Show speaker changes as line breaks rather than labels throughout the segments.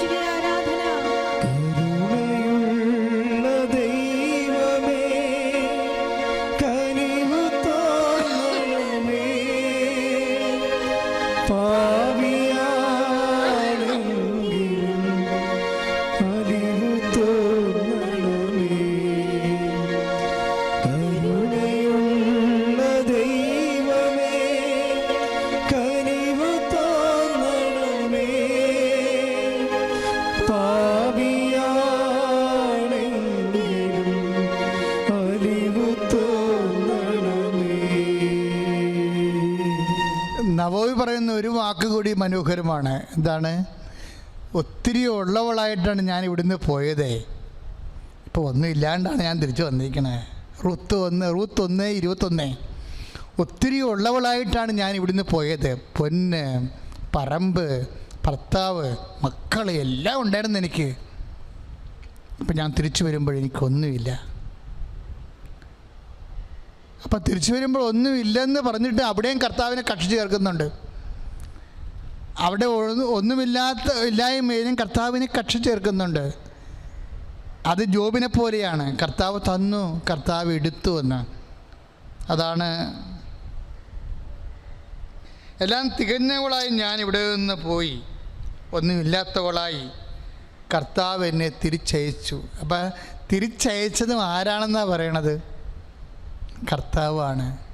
യേശുവേ
മനോഹരമാണ്. എന്താണ്? ഒത്തിരി ഉള്ളവളായിട്ടാണ് ഞാൻ ഇവിടുന്ന് പോയത്. ഇപ്പോൾ ഒന്നും ഇല്ലാണ്ടാണ് ഞാൻ തിരിച്ചു വന്നിരിക്കണേ. റൂത്ത് ഒന്ന് റൂത്ത് ഒന്ന് ഇരുപത്തൊന്ന്. ഒത്തിരി ഉള്ളവളായിട്ടാണ് ഞാൻ ഇവിടുന്ന് പോയത്. പൊന്ന് പറമ്പ് ഭർത്താവ് മക്കൾ എല്ലാം ഉണ്ടായിരുന്നു എനിക്ക്. അപ്പം ഞാൻ തിരിച്ചു വരുമ്പോൾ എനിക്കൊന്നുമില്ല അപ്പം തിരിച്ചു വരുമ്പോൾ ഒന്നുമില്ലെന്ന് പറഞ്ഞിട്ട് അവിടെയും കർത്താവിനെ കക്ഷി ചേർക്കുന്നുണ്ട്. അവിടെ ഒന്നും- ഒന്നുമില്ലാത്ത ഇല്ലായ്മയിലും കർത്താവിനെ കക്ഷി ചേർക്കുന്നുണ്ട്. അത് ജോബിനെ പോലെയാണ്. കർത്താവ് തന്നു കർത്താവ് എടുത്തു എന്ന്. അതാണ് എല്ലാം തികഞ്ഞവളായി ഞാൻ ഇവിടെ നിന്ന് പോയി. ഒന്നുമില്ലാത്തവളായി കർത്താവ് എന്നെ തിരിച്ചയച്ചു. അപ്പം തിരിച്ചയച്ചതും ആരാണെന്നാണ് പറയണത്? കർത്താവാണ്.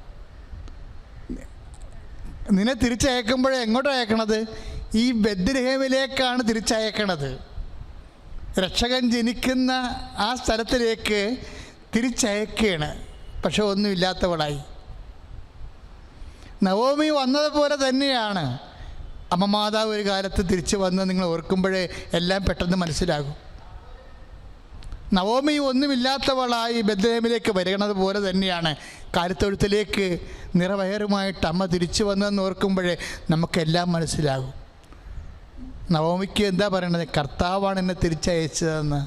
നിന്നെ തിരിച്ചയക്കുമ്പോഴേ എങ്ങോട്ടാണ് അയക്കണത്? ഈ ബദ്രഹേമിലേക്കാണ് തിരിച്ചയക്കണത്. രക്ഷകൻ ജനിക്കുന്ന ആ സ്ഥലത്തിലേക്ക് തിരിച്ചയക്കുകയാണ് പക്ഷെ ഒന്നുമില്ലാത്തവളായി. നവോമി വന്നതുപോലെ തന്നെയാണ്. അമ്മ മാതാവ് ഒരു കാലത്ത് തിരിച്ചു വന്ന് നിങ്ങൾ ഓർക്കുമ്പോഴേ എല്ലാം പെട്ടെന്ന് മനസ്സിലാകും. നവോമി ഒന്നുമില്ലാത്തവളായി ബദ്ലേമിലേക്ക് വരകണത് പോലെ തന്നെയാണ്. കാലത്തൊഴുത്തിലേക്ക് നിറവയറുമായിട്ട് അമ്മ തിരിച്ചു വന്നതെന്ന് ഓർക്കുമ്പോഴേ നമുക്കെല്ലാം മനസ്സിലാകും. നവോമിക്ക് എന്താ പറയണത്? കർത്താവാണ് എന്നെ തിരിച്ചയച്ചതെന്ന്.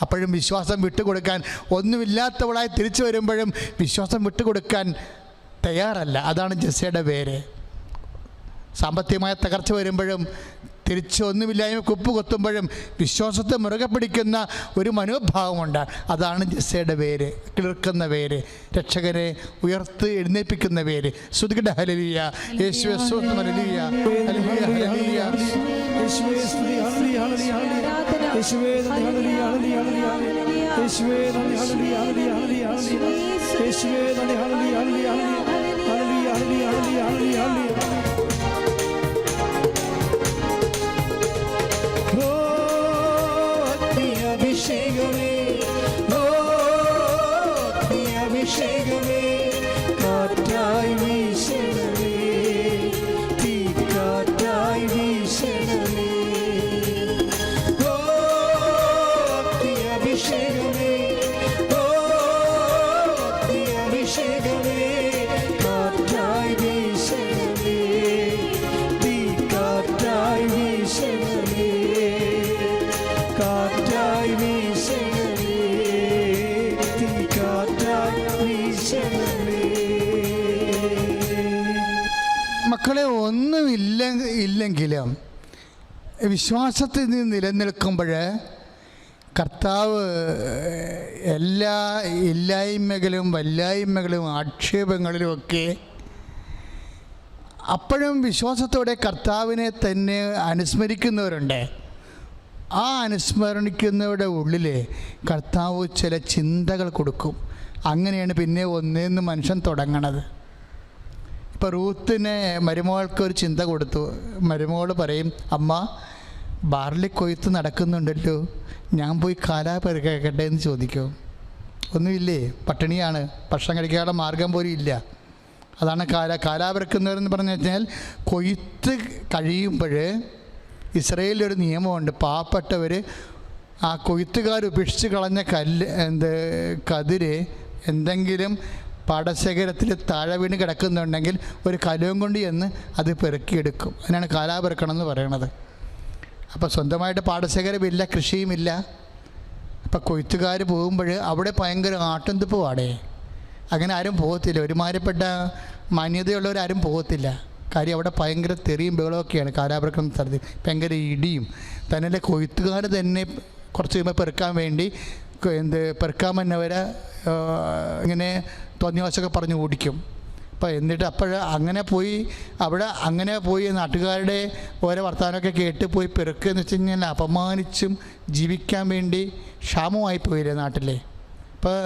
അപ്പോഴും വിശ്വാസം വിട്ടുകൊടുക്കാൻ ഒന്നുമില്ലാത്തവളായി തിരിച്ചു വരുമ്പോഴും വിശ്വാസം വിട്ടുകൊടുക്കാൻ തയ്യാറല്ല. അതാണ് ജസ്സയുടെ പേര്. സാമ്പത്തികമായ തകർച്ച വരുമ്പോഴും തിരിച്ച് ഒന്നുമില്ലായ്മ കുപ്പ് കൊത്തുമ്പോഴും വിശ്വാസത്തെ മുറുകെ പിടിക്കുന്ന ഒരു മനോഭാവമുണ്ട്. അതാണ് ജസ്സയുടെ പേര് കിളിർക്കുന്ന പേര് രക്ഷകരെ ഉയർത്ത് എഴുന്നേൽപ്പിക്കുന്ന പേര്. ശ്രുതികട ഹലലിയ യേശു സ്വന്തം ഹലലിയ ഹലലിയ ഹലലിയ
യേശുവേ സ്തുതി ഹല്ലേലൂയ.
മക്കളെ ഒന്നുമില്ല ഇല്ലെങ്കിലും വിശ്വാസത്തിൽ നിന്ന് നിലനിൽക്കുമ്പോൾ കർത്താവ് എല്ലാ ഇല്ലായ്മകളും വല്ലായ്മകളും ആക്ഷേപങ്ങളിലുമൊക്കെ അപ്പോഴും വിശ്വാസത്തോടെ കർത്താവിനെ തന്നെ അനുസ്മരിക്കുന്നവരുണ്ട്. ആ അനുസ്മരണിക്കുന്നവരുടെ ഉള്ളിൽ കർത്താവ് ചില ചിന്തകൾ കൊടുക്കും. അങ്ങനെയാണ് പിന്നെ ഒന്നേന്ന് മനുഷ്യൻ തുടങ്ങണത്. ഇപ്പോൾ റൂത്തിന് മരുമകൾക്ക് ഒരു ചിന്ത കൊടുത്തു. മരുമകൾ പറയും അമ്മ ബാർലി കൊയ്ത്ത് നടക്കുന്നുണ്ടല്ലോ. ഞാൻ പോയി കാലാ പെറുക്കട്ടെ എന്ന് ചോദിക്കും. ഒന്നുമില്ലേ? പട്ടിണിയാണ്. ഭക്ഷണം കഴിക്കാനുള്ള മാർഗം പോലും ഇല്ല. അതാണ് കാല കാലാവർക്കുന്നവരെന്ന് പറഞ്ഞു കഴിഞ്ഞാൽ കൊയ്ത്ത് കഴിയുമ്പോൾ ഇസ്രയേലിലൊരു നിയമമുണ്ട്. പാവപ്പെട്ടവർ ആ കൊയ്ത്തുകാർ ഉപേക്ഷിച്ച് കളഞ്ഞ കല്ല് എന്ത് കതിര് എന്തെങ്കിലും പാടശേഖരത്തിൽ താഴെ കിടക്കുന്നുണ്ടെങ്കിൽ ഒരു കലവും കൊണ്ട് ചെന്ന് അത് പെറുക്കിയെടുക്കും. അതിനാണ് കാലാപിറക്കണം എന്ന് പറയണത്. അപ്പോൾ സ്വന്തമായിട്ട് പാടശേഖരമില്ല കൃഷിയുമില്ല. അപ്പം കൊയ്ത്തുകാർ പോകുമ്പോൾ അവിടെ ഭയങ്കര ആട്ടുംതുപ്പ് പാടേ അങ്ങനെ ആരും പോകത്തില്ല. ഒരുമാതിരിപ്പെട്ട മാന്യതയുള്ളവരാരും പോകത്തില്ല. കാര്യം അവിടെ ഭയങ്കര തെറിയും ബഹളമൊക്കെയാണ് കാലാപ്രക്രമ സ്ഥലത്ത്. ഭയങ്കര ഇടിയും. തന്നെ കൊയ്ത്തുകാർ തന്നെ കുറച്ച് കഴിയുമ്പോൾ പെറുക്കാൻ വേണ്ടി എന്ത് പെറുക്കാൻ വന്നവരെ ഇങ്ങനെ തോന്നിവാസമൊക്കെ പറഞ്ഞ് ഓടിക്കും. അപ്പോൾ എന്നിട്ട് അപ്പോൾ അങ്ങനെ പോയി അവിടെ അങ്ങനെ പോയി നാട്ടുകാരുടെ ഓരോ വർത്തമാനമൊക്കെ കേട്ട് പോയി പെറുക്കുക എന്ന് വെച്ച് കഴിഞ്ഞാൽ അപമാനിച്ചും ജീവിക്കാൻ വേണ്ടി ക്ഷാമമായി പോയില്ലേ നാട്ടിലെ. അപ്പോൾ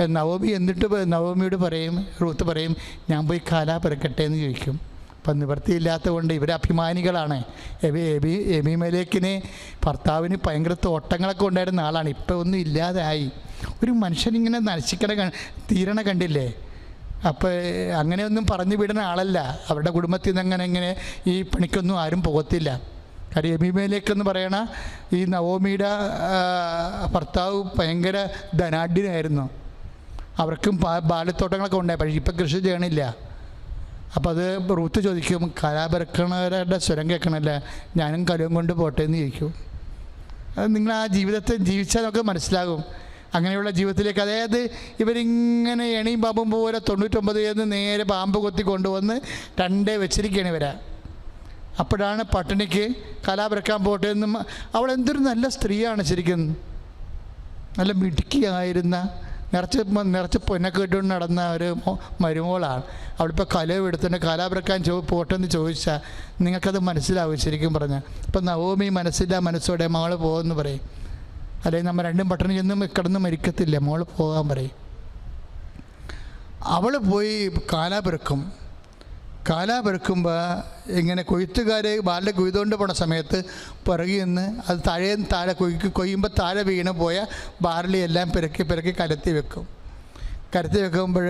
നവമി എന്നിട്ട് നവോമിയോട് പറയും റൂത്ത് പറയും ഞാൻ പോയി കാലാ പെറുക്കട്ടെ എന്ന് ചോദിക്കും. അപ്പം നിവൃത്തിയില്ലാത്തത് കൊണ്ട് ഇവർ അഭിമാനികളാണ്. എബി എബി എബി മലേക്കിന് ഭർത്താവിന് ഭയങ്കര തോട്ടങ്ങളൊക്കെ ഉണ്ടായിരുന്ന ആളാണ്. ഇപ്പോൾ ഒന്നും ഇല്ലാതായി. ഒരു മനുഷ്യനിങ്ങനെ നശിക്കണ തീരണ കണ്ടില്ലേ? അപ്പോൾ അങ്ങനെയൊന്നും പറഞ്ഞു വിടുന്ന ആളല്ല. അവരുടെ കുടുംബത്തിൽ നിന്ന് അങ്ങനെ ഇങ്ങനെ ഈ പണിക്കൊന്നും ആരും പോകത്തില്ല. കാര്യം എബിമേലേക്കെന്ന് പറയണ ഈ നവോമിയുടെ ഭർത്താവ് ഭയങ്കര ധനാഢ്യനായിരുന്നു. അവർക്കും ബാല്യത്തോട്ടങ്ങളൊക്കെ ഉണ്ടായി. പക്ഷേ ഇപ്പം കൃഷി ചെയ്യണില്ല. അപ്പോൾ അത് റൂത്ത് ചോദിക്കും കലാപരക്കണവരുടെ സ്വരം കേൾക്കണമല്ല ഞാനും കലവും കൊണ്ട് പോട്ടെ എന്ന് ചോദിക്കും. അത് നിങ്ങൾ ആ ജീവിതത്തെ ജീവിച്ചാൽ നമുക്ക് മനസ്സിലാകും. അങ്ങനെയുള്ള ജീവിതത്തിലേക്ക് അതായത് ഇവരിങ്ങനെ എണിയും പാമ്പും പോലെ തൊണ്ണൂറ്റൊമ്പത് എന്ന് നേരെ പാമ്പ് കൊത്തി കൊണ്ടുവന്ന് രണ്ടേ വെച്ചിരിക്കുകയാണ് ഇവരാ. അപ്പോഴാണ് പട്ടിണിക്ക് കലാപരക്കാൻ പോട്ടെ എന്നും അവൾ എന്തൊരു നല്ല സ്ത്രീയാണ് ശരിക്കും. നല്ല മിടുക്കിയായിരുന്ന നിറച്ച് നിറച്ച് പൊന്നൊക്കെ ഇട്ടുകൊണ്ട് നടന്ന ഒരു മരുമോളാണ്. അവളിപ്പോൾ കലവ് എടുത്തിട്ട് കലാപരക്കാൻ ചോ പോട്ടെന്ന് ചോദിച്ചാൽ നിങ്ങൾക്കത് മനസ്സിലാവും ശരിക്കും പറഞ്ഞാൽ അപ്പം നവോമി മനസ്സില്ല മനസ്സോടെ മകൾ പോകുമെന്ന് പറയും. അല്ലെങ്കിൽ നമ്മൾ രണ്ടും പട്ടണം ചെന്നും കിടന്ന് മരിക്കത്തില്ല മോൾ പോകാൻ പറയും. അവൾ പോയി കാലാപെറുക്കും കാലാപെറുക്കുമ്പോൾ ഇങ്ങനെ കൊയ്ത്തുകാർ ബാലിന്റെ കൊയ്തുകൊണ്ട് പോണ സമയത്ത് പിറകിൽ നിന്ന് അത് താഴെ താഴെ കൊയ്ക്ക് കൊയ്യുമ്പോൾ താഴെ വീണ് പോയ ബാർലി എല്ലാം പെറുക്കി പെറുക്കി കരത്തി വെക്കും. കരത്തി വെക്കുമ്പോൾ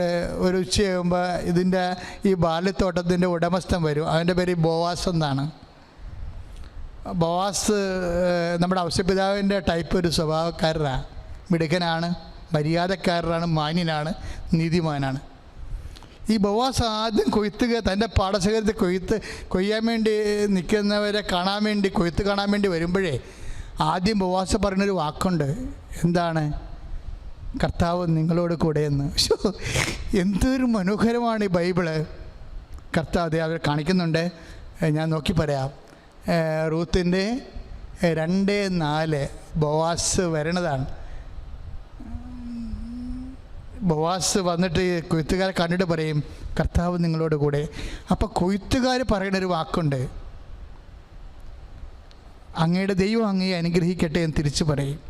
ഒരു ഉച്ചയാകുമ്പോൾ ഇതിന്റെ ഈ ബാർലിത്തോട്ടത്തിന്റെ ഉടമസ്ഥൻ വരും. അവന്റെ പേര് ബോവാസ് എന്നാണ്. ബോവാസ് നമ്മുടെ ഔസ്യപിതാവിന്റെ ടൈപ്പ് ഒരു സ്വഭാവക്കാരനാണ് മിടുക്കനാണ് മര്യാദക്കാരനാണ് മാന്യനാണ് നീതിമാനാണ്. ഈ ബവാസ് ആദ്യം കൊയ്ത്തുക തന്റെ പാടശേഖരത്തിൽ കൊയ്ത്ത് കൊയ്യാൻ വേണ്ടി നിൽക്കുന്നവരെ കാണാൻ വേണ്ടി കൊയ്ത്ത് കാണാൻ വേണ്ടി വരുമ്പോഴേ ആദ്യം ബവാസ് പറഞ്ഞൊരു വാക്കുണ്ട്. എന്താണ്? കർത്താവ് നിങ്ങളോട് കൂടെ എന്ന്. എന്തൊരു മനോഹരമാണ് ഈ ബൈബിൾ. കർത്താവ് അതെ അവർ കാണിക്കുന്നുണ്ട്. ഞാൻ നോക്കി പറയാം. റൂത്തിന്റെ രണ്ട് നാല് ബവാസ് വരണതാണ്. ബോവാസ് വന്നിട്ട് കൊയ്ത്തുകാരെ കണ്ടിട്ട് പറയും കർത്താവ് നിങ്ങളോട് കൂടെ. അപ്പോൾ കൊയ്ത്തുകാർ പറയുന്ന ഒരു വാക്കുണ്ട്. അങ്ങയുടെ ദൈവം അങ്ങയെ അനുഗ്രഹിക്കട്ടെ എന്ന് തിരിച്ചു പറയും.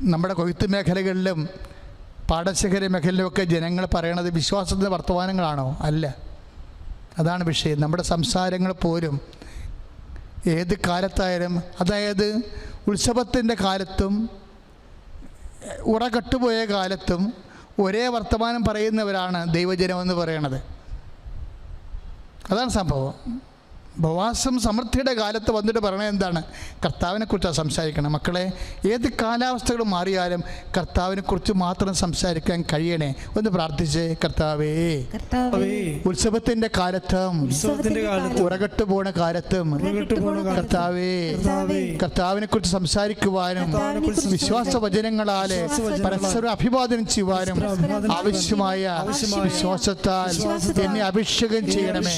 നമ്മുടെ കൊയ്ത്ത് മേഖലകളിലും പാടശേഖര മേഖലയിലുമൊക്കെ ജനങ്ങൾ പറയണത് വിശ്വാസത്തിന്റെ വർത്തമാനങ്ങളാണോ? അല്ല. അതാണ് വിഷയം. നമ്മുടെ സംസാരങ്ങൾ പോലും ഏത് കാലത്തായാലും അതായത് ഉത്സവത്തിന്റെ കാലത്തും ഉറകട്ടുപോയ കാലത്തും ഒരേ വർത്തമാനം പറയുന്നവരാണ് ദൈവജനമെന്ന് പറയണത്. അതാണ് സംഭവം. ഉപവാസം സമൃദ്ധിയുടെ കാലത്ത് വന്നിട്ട് പറയണത് എന്താണ്? കർത്താവിനെക്കുറിച്ചാണ് സംസാരിക്കണം. മക്കളെ ഏത് കാലാവസ്ഥകൾ മാറിയാലും കർത്താവിനെക്കുറിച്ച് മാത്രം സംസാരിക്കാൻ കഴിയണേ. ഒന്ന് പ്രാർത്ഥിച്ചേ കർത്താവേ.
ഉത്സവത്തിന്റെ കാലത്തും
ഉറകട്ടു പോണ കാലത്തും കർത്താവേ.
കർത്താവേ,
കർത്താവിനെ കുറിച്ച് സംസാരിക്കുവാനും വിശ്വാസ വചനങ്ങളാലെ പരസ്പരം അഭിവാദനം ചെയ്യുവാനും ആവശ്യമായ വിശ്വാസത്താൽ എന്നെ അഭിഷേകം ചെയ്യണമേ.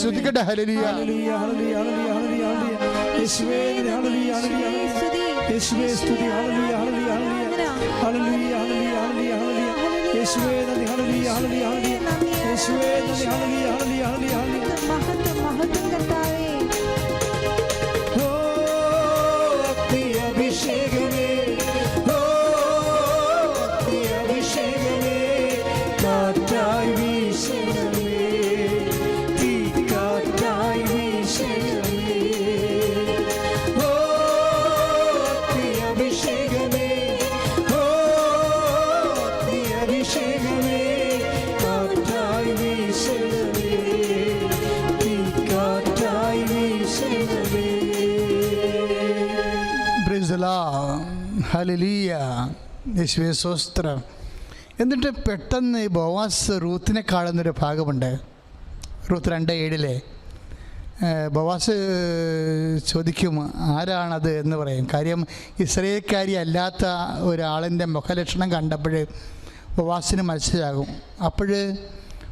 ശ്രുതികട hallelujah
hallelujah, hallelujah, hallelujah, hallelujah, hallelujah. യേശുവേ, ഹല്ലേലൂയ, ഹല്ലേലൂയ, ഹല്ലേലൂയ. യേശുവേ, സ്തുതി, hallelujah, hallelujah, hallelujah. Hallelujah, hallelujah, hallelujah, hallelujah. യേശുവേ, നന്ദി, ഹല്ലേലൂയ, ഹല്ലേലൂയ, ഹല്ലേലൂയ. യേശുവേ, നന്ദി, ഹല്ലേലൂയ, ഹല്ലേലൂയ, ഹല്ലേലൂയ.
മഹത്വം മഹത്വം കർത്താവേ
ഹലലിയ വിശ്വസോസ്ത്രം എന്നിട്ട് പെട്ടെന്ന് ബോവാസ് റൂത്തിനെ കാണുന്നൊരു ഭാഗമുണ്ട്. റൂത്ത് രണ്ട് ഏഴിലെ. ബവാസ് ചോദിക്കും ആരാണത്? എന്ന് പറയും. കാര്യം ഇസ്രയേൽക്കാരി അല്ലാത്ത ഒരാളിന്റെ മുഖലക്ഷണം കണ്ടപ്പോൾ ബവാസിന് മനസ്സിലാകും. അപ്പോൾ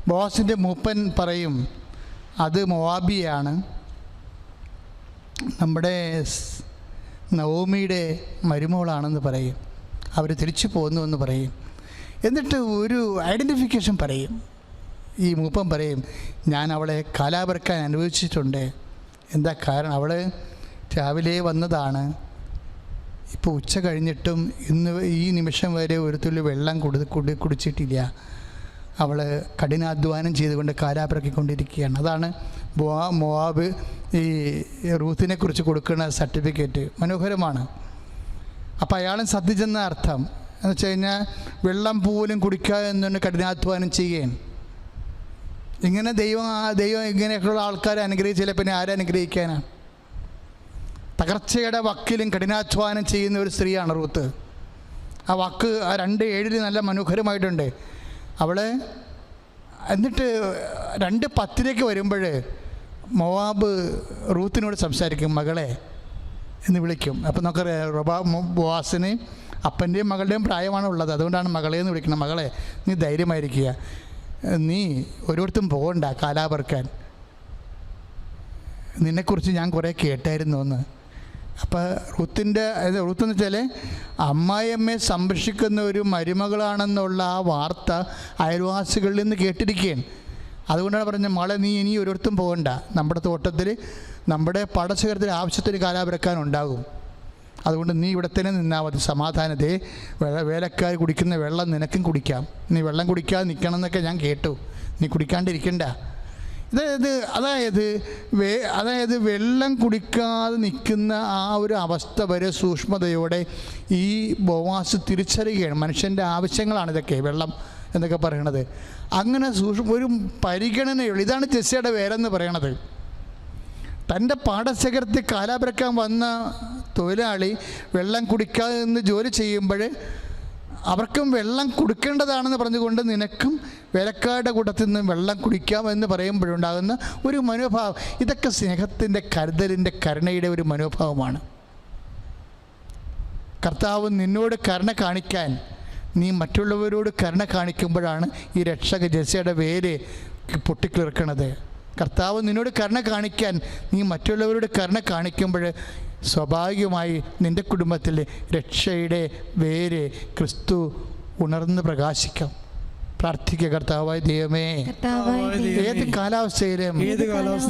ബവാസിന്റെ മൂപ്പൻ പറയും അത് മൊവാബിയാണ്. നമ്മുടെ നവോമിയുടെ മരുമോളാണെന്ന് പറയും. അവർ തിരിച്ചു പോന്നു എന്ന് പറയും. എന്നിട്ട് ഒരു ഐഡന്റിഫിക്കേഷൻ പറയും. ഈ മൂപ്പം പറയും ഞാൻ അവളെ കാലാപറക്കാൻ അനുഭവിച്ചിട്ടുണ്ട് എന്താ കാരണം? അവൾ രാവിലെ വന്നതാണ്. ഇപ്പോൾ ഉച്ച കഴിഞ്ഞിട്ടും ഇന്ന് ഈ നിമിഷം വരെ ഒരു തുള്ളി വെള്ളം കുടി കുടിച്ചിട്ടില്ല. അവൾ കഠിനാധ്വാനം ചെയ്തുകൊണ്ട് കാലാപിറക്കിക്കൊണ്ടിരിക്കുകയാണ് അതാണ് മോവാബ് ഈ റൂത്തിനെ കുറിച്ച് കൊടുക്കുന്ന സർട്ടിഫിക്കറ്റ്. മനോഹരമാണ്. അപ്പോൾ അയാളും ശ്രദ്ധിച്ചെന്ന അർത്ഥം. എന്ന് വെച്ച് കഴിഞ്ഞാൽ വെള്ളം പോലും കുടിക്കാതെ എന്നുകൊണ്ട് കഠിനാധ്വാനം ചെയ്യുകയാണ്. ഇങ്ങനെ ദൈവം ആ- ദൈവം ഇങ്ങനെയൊക്കെയുള്ള ആൾക്കാരെ അനുഗ്രഹിച്ചില്ല പിന്നെ ആരെ അനുഗ്രഹിക്കാനാണ് തകർച്ചയുടെ വക്കിലും കഠിനാധ്വാനം ചെയ്യുന്ന ഒരു സ്ത്രീയാണ് റൂത്ത്. ആ വാക്ക് ആ രണ്ട് ഏഴിൽ നല്ല മനോഹരമായിട്ടുണ്ട്. അവൾ എന്നിട്ട് രണ്ട് പത്തിലേക്ക് വരുമ്പോൾ മൊവാബ് റൂത്തിനോട് സംസാരിക്കും മകളെ എന്ന് വിളിക്കും. അപ്പം നമുക്കറിയാം റൊബാ ബോസിന് അപ്പന്റെയും മകളുടെയും പ്രായമാണ് ഉള്ളത്. അതുകൊണ്ടാണ് മകളെ എന്ന് വിളിക്കുന്നത്. മകളെ നീ ധൈര്യമായിരിക്കുക. നീ ഒരിടത്തും പോകണ്ട കാലാപർക്കാൻ. നിന്നെക്കുറിച്ച് ഞാൻ കുറേ കേട്ടായിരുന്നു എന്ന് അപ്പോൾ റുത്തിന്റെ റുത്ത് എന്ന് വെച്ചാൽ അമ്മായിയമ്മയെ സംരക്ഷിക്കുന്ന ഒരു മരുമകളാണെന്നുള്ള ആ വാർത്ത അയൽവാസികളിൽ നിന്ന് കേട്ടിരിക്കുകയാണ്. അതുകൊണ്ടാണ് പറഞ്ഞത് മോളെ നീ ഇനി ഒരിടത്തും പോകണ്ട. നമ്മുടെ തോട്ടത്തിൽ നമ്മുടെ പടശേഖരത്തിൽ ആവശ്യത്തിന് കാലാപരക്കാൻ ഉണ്ടാകും. അതുകൊണ്ട് നീ ഇവിടെ തന്നെ നിന്നാൽ മതി. സമാധാനത്തെ വേലക്കാർ കുടിക്കുന്ന വെള്ളം നിനക്കും കുടിക്കാം. നീ വെള്ളം കുടിക്കാതെ നിൽക്കണം എന്നൊക്കെ ഞാൻ കേട്ടു. നീ കുടിക്കാണ്ടിരിക്കണ്ട. അതായത് അതായത് വേ അതായത് വെള്ളം കുടിക്കാതെ നിൽക്കുന്ന ആ ഒരു അവസ്ഥ വരെ സൂക്ഷ്മതയോടെ ഈ ബോവാസ് തിരിച്ചറിയുകയാണ്. മനുഷ്യന്റെ ആവശ്യങ്ങളാണ് ഇതൊക്കെ വെള്ളം എന്നൊക്കെ പറയണത്. അങ്ങനെ സൂക്ഷ്മ ഒരു പരിഗണനയുള്ള. ഇതാണ് ചെസ്സിയുടെ വേരെന്ന് പറയണത്. തന്റെ പാടശേഖരത്തിൽ കാലാപിറക്കാൻ വന്ന തൊഴിലാളി വെള്ളം കുടിക്കാതെ നിന്ന് ജോലി ചെയ്യുമ്പോൾ അവർക്കും വെള്ളം കൊടുക്കേണ്ടതാണെന്ന് പറഞ്ഞുകൊണ്ട് നിനക്കും വേലക്കാരുടെ കൂട്ടത്തിൽ നിന്ന് വെള്ളം കുടിക്കാം എന്ന് പറയുമ്പോഴുണ്ടാകുന്ന ഒരു മനോഭാവം. ഇതൊക്കെ സ്നേഹത്തിന്റെ കരുതലിന്റെ കരുണയുടെ ഒരു മനോഭാവമാണ്. കർത്താവ് നിന്നോട് കരുണ കാണിക്കാൻ നീ മറ്റുള്ളവരോട് കരുണ കാണിക്കുമ്പോഴാണ് ഈ രക്ഷക ജസയുടെ വേര് പൊട്ടിക്കിളിർക്കണത്. കർത്താവ് നിന്നോട് കരുണ കാണിക്കാൻ നീ മറ്റുള്ളവരോട് കരുണ കാണിക്കുമ്പോൾ സ്വാഭാവികമായി നിന്റെ കുടുംബത്തിൽ രക്ഷയുടെ വേര് ക്രിസ്തു ഉണർന്ന് പ്രകാശിക്കാം. പ്രാർത്ഥിക്കുക കർത്താവായ ദൈവമേ. ഏത് കാലാവസ്ഥയിലും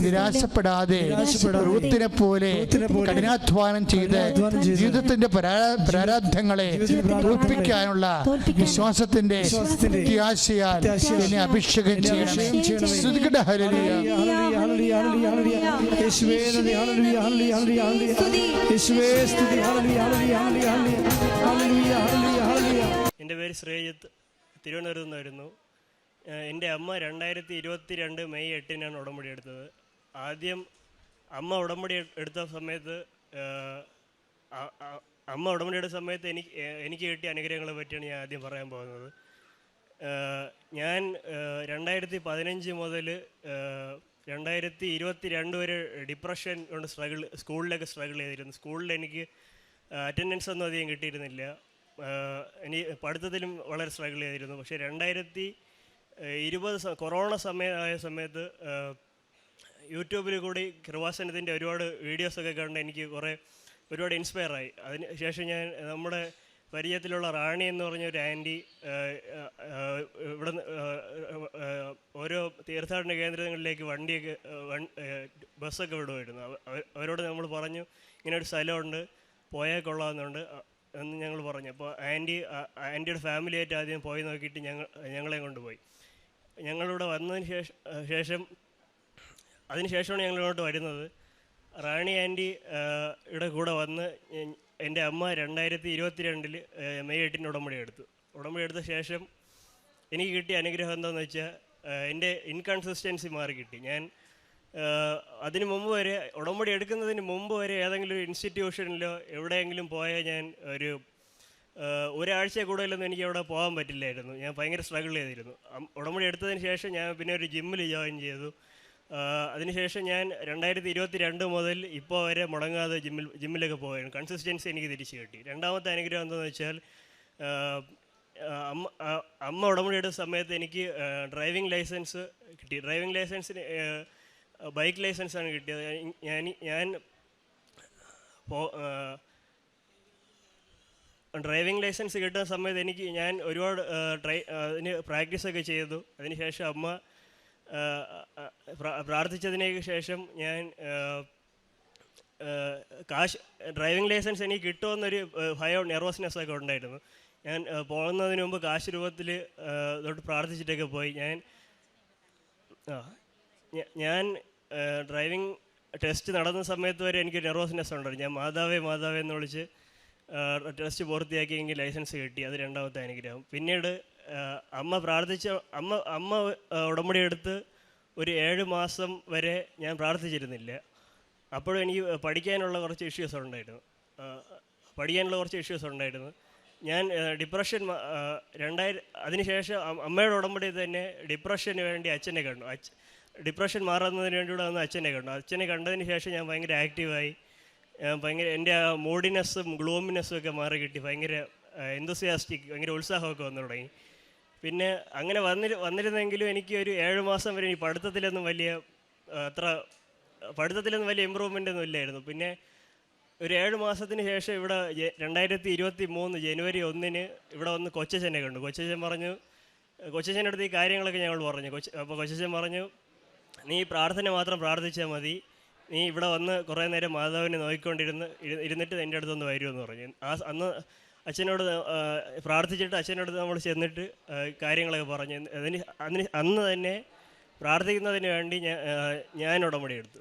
നിരാശപ്പെടാതെ റൂത്തിനെ പോലെ കഠിനാധ്വാനം ചെയ്ത് ജീവിതത്തിന്റെ പരാ- പ്രാരാബ്ധങ്ങളെ തോൽപ്പിക്കാനുള്ള വിശ്വാസത്തിന്റെ പ്രത്യാശയാൽ എന്നെ അഭിഷേകം ചെയ്യണമേ.
എന്റെ പേര് ശ്രീജിത്ത്. തിരുവനന്തപുരത്ത് നിന്നായിരുന്നു എന്റെ അമ്മ രണ്ടായിരത്തി ഇരുപത്തി രണ്ട് മെയ് എട്ടിനാണ് ഉടമ്പടി എടുത്തത്. ആദ്യം അമ്മ ഉടമ്പടി എടുത്ത സമയത്ത് അമ്മ ഉടമ്പടി എടുത്ത സമയത്ത് എനിക്ക് എനിക്ക് കിട്ടിയ അനുഗ്രഹങ്ങളെ പറ്റിയാണ് ഞാൻ ആദ്യം പറയാൻ പോകുന്നത്. ഞാൻ രണ്ടായിരത്തി പതിനഞ്ച് മുതൽ രണ്ടായിരത്തി ഇരുപത്തി രണ്ട് വരെ ഡിപ്രഷൻ കൊണ്ട് സ്ട്രഗിൾ സ്കൂളിലൊക്കെ സ്ട്രഗിൾ ചെയ്തിരുന്നു. സ്കൂളിൽ എനിക്ക് അറ്റൻഡൻസ് ഒന്നും അധികം കിട്ടിയിരുന്നില്ല. ഇനി പഠിത്തത്തിലും വളരെ സ്ട്രഗിൾ ചെയ്തിരുന്നു. പക്ഷേ രണ്ടായിരത്തി ഇരുപത് കൊറോണ സമയമായ സമയത്ത് യൂട്യൂബിൽ കൂടി കൃപാസനത്തിന്റെ ഒരുപാട് വീഡിയോസൊക്കെ കണ്ട് എനിക്ക് കുറേ ഒരുപാട് ഇൻസ്പയർ ആയി. അതിന് ശേഷം ഞാൻ നമ്മുടെ പരിചയത്തിലുള്ള റാണി എന്ന് പറഞ്ഞ ഒരു ആന്റി ഇവിടെ ഓരോ തീർത്ഥാടന കേന്ദ്രങ്ങളിലേക്ക് വണ്ടിയൊക്കെ ബസ്സൊക്കെ വിടുമായിരുന്നു അവ- അവ- അവരോട് നമ്മൾ പറഞ്ഞു ഇങ്ങനെ ഒരു സ്ഥലമുണ്ട് പോയാൽ കൊള്ളാമെന്നുണ്ട്. എന്ന് ഞങ്ങൾ പറഞ്ഞു. അപ്പോൾ ആന്റി ആന്റിയുടെ ഫാമിലിയായിട്ട് ആദ്യം പോയി നോക്കിയിട്ട് ഞങ്ങൾ ഞങ്ങളെ കൊണ്ടുപോയി. ഞങ്ങളിവിടെ വന്നതിന് ശേഷം ശേഷം അതിന് ശേഷമാണ് ഞങ്ങൾ ഇങ്ങോട്ട് വരുന്നത്. റാണി ആന്റി ഇവിടെ കൂടെ വന്ന് എന്റെ അമ്മ രണ്ടായിരത്തി ഇരുപത്തി രണ്ടിൽ മെയ് എട്ടിന് ഉടമ്പടി എടുത്തു. ഉടമ്പടി എടുത്ത ശേഷം എനിക്ക് കിട്ടിയ അനുഗ്രഹം എന്താണെന്ന് വെച്ചാൽ എന്റെ ഇൻകൺസിസ്റ്റൻസി മാറി കിട്ടി. ഞാൻ അതിന് മുമ്പ് വരെ ഉടമ്പടി എടുക്കുന്നതിന് മുമ്പ് വരെ ഏതെങ്കിലും ഒരു ഇൻസ്റ്റിറ്റ്യൂഷനിലോ എവിടെയെങ്കിലും പോയാൽ ഞാൻ ഒരു ഒരാഴ്ച കൂടുതലൊന്നും എനിക്ക് അവിടെ പോകാൻ പറ്റില്ലായിരുന്നു. ഞാൻ ഭയങ്കര സ്ട്രഗിൾ ചെയ്തിരുന്നു. ഉടമ്പടി എടുത്തതിന് ശേഷം ഞാൻ പിന്നെ ഒരു ജിമ്മിൽ ജോയിൻ ചെയ്തു. അതിനുശേഷം ഞാൻ രണ്ടായിരത്തി ഇരുപത്തി രണ്ട് മുതൽ ഇപ്പോൾ വരെ മുടങ്ങാതെ ജിമ്മിൽ ജിമ്മിലൊക്കെ പോവുകയാണ്. കൺസിസ്റ്റൻസി എനിക്ക് തിരിച്ചു കിട്ടി. രണ്ടാമത്തെ അനുഗ്രഹം എന്താണെന്ന് വെച്ചാൽ അമ്മ അമ്മ ഉടമ്പടി എടുത്ത സമയത്ത് എനിക്ക് ഡ്രൈവിംഗ് ലൈസൻസ് കിട്ടി. ഡ്രൈവിംഗ് ലൈസൻസിന് ബൈക്ക് ലൈസൻസാണ് കിട്ടിയത്. ഞാൻ ഞാൻ ഡ്രൈവിംഗ് ലൈസൻസ് കിട്ടുന്ന സമയത്ത് എനിക്ക് ഞാൻ ഒരുപാട് ആ, അതിന് പ്രാക്ടീസൊക്കെ ചെയ്തു. അതിനുശേഷം അമ്മ പ്രാർത്ഥിച്ചതിന് ശേഷം ഞാൻ കാശ് ഡ്രൈവിംഗ് ലൈസൻസ് എനിക്ക് കിട്ടുമെന്നൊരു ഭയോ നെർവസ്നെസ് ഒക്കെ ഉണ്ടായിരുന്നു. ഞാൻ പോകുന്നതിന് മുമ്പ് കാശ് രൂപത്തിൽ തൊട്ട് പ്രാർത്ഥിച്ചിട്ടൊക്കെ പോയി. ഞാൻ ഞാൻ ഡ്രൈവിംഗ് ടെസ്റ്റ് നടന്ന സമയത്ത് വരെ എനിക്ക് നെർവസ്നെസ് ഉണ്ടായിരുന്നു. ഞാൻ മാതാവേ മാതാവേ എന്ന് വിളിച്ച് ടെസ്റ്റ് പൂർത്തിയാക്കി എനിക്ക് ലൈസൻസ് കിട്ടി. അത് രണ്ടാമത്തെ അനുഗ്രഹം. പിന്നീട് അമ്മ പ്രാർത്ഥിച്ച അമ്മ അമ്മ ഉടമ്പടി എടുത്ത് ഒരു ഏഴ് മാസം വരെ ഞാൻ പ്രാർത്ഥിച്ചിരുന്നില്ല. അപ്പോഴും എനിക്ക് പഠിക്കാനുള്ള കുറച്ച് ഇഷ്യൂസ് ഉണ്ടായിരുന്നു. പഠിക്കാനുള്ള കുറച്ച് ഇഷ്യൂസ് ഉണ്ടായിരുന്നു. ഞാൻ ഡിപ്രഷൻ രണ്ടായിരം അതിനുശേഷം അമ്മയുടെ ഉടമ്പടി തന്നെ ഡിപ്രഷന് വേണ്ടി അച്ഛനെ കണ്ടു. അച്ഛ ഡിപ്രഷൻ മാറുന്നതിന് വേണ്ടി ഒന്ന് വന്ന് അച്ഛനെ കണ്ടു. അച്ഛനെ കണ്ടതിന് ശേഷം ഞാൻ ഭയങ്കര ആക്റ്റീവായി. ഞാൻ ഭയങ്കര എന്റെ ആ മൂഡിനെസ്സും ഗ്ലോമിനെസ്സും ഒക്കെ മാറി കിട്ടി. ഭയങ്കര എന്തോസിയാസ്റ്റിക് ഭയങ്കര ഉത്സാഹമൊക്കെ വന്നു തുടങ്ങി. പിന്നെ അങ്ങനെ വന്നിരു വന്നിരുന്നെങ്കിലും എനിക്ക് ഒരു ഏഴ് മാസം വരെ ഈ പഠിത്തത്തിലൊന്നും വലിയ അത്ര പഠിത്തത്തിലൊന്നും വലിയ ഇമ്പ്രൂവ്മെന്റ് ഒന്നും ഇല്ലായിരുന്നു. പിന്നെ ഒരു ഏഴ് മാസത്തിന് ശേഷം ഇവിടെ രണ്ടായിരത്തി ഇരുപത്തി മൂന്ന് ജനുവരി ഒന്നിന് ഇവിടെ വന്ന് കൊച്ചച്ഛനെ കണ്ടു. കൊച്ചച്ഛൻ പറഞ്ഞു കൊച്ചച്ഛന്റെ അടുത്ത് ഈ കാര്യങ്ങളൊക്കെ ഞങ്ങൾ പറഞ്ഞു. കൊച്ച അപ്പോൾ കൊച്ചച്ഛൻ പറഞ്ഞു നീ പ്രാർത്ഥന മാത്രം പ്രാർത്ഥിച്ചാൽ മതി. നീ ഇവിടെ വന്ന് കുറേ നേരം മാതാവിനെ നോക്കിക്കൊണ്ടിരുന്ന് ഇരു- ഇരുന്നിട്ട് എന്റെ അടുത്തൊന്ന് വരുമെന്ന് പറഞ്ഞു. ആ അന്ന് അച്ഛനോട് പ്രാർത്ഥിച്ചിട്ട് അച്ഛനോട് നമ്മൾ ചെന്നിട്ട് കാര്യങ്ങളൊക്കെ പറഞ്ഞു. അതിന് അതിന് അന്ന് തന്നെ പ്രാർത്ഥിക്കുന്നതിന് വേണ്ടി ഞാൻ ഞാൻ ഉടമ്പടി എടുത്തു.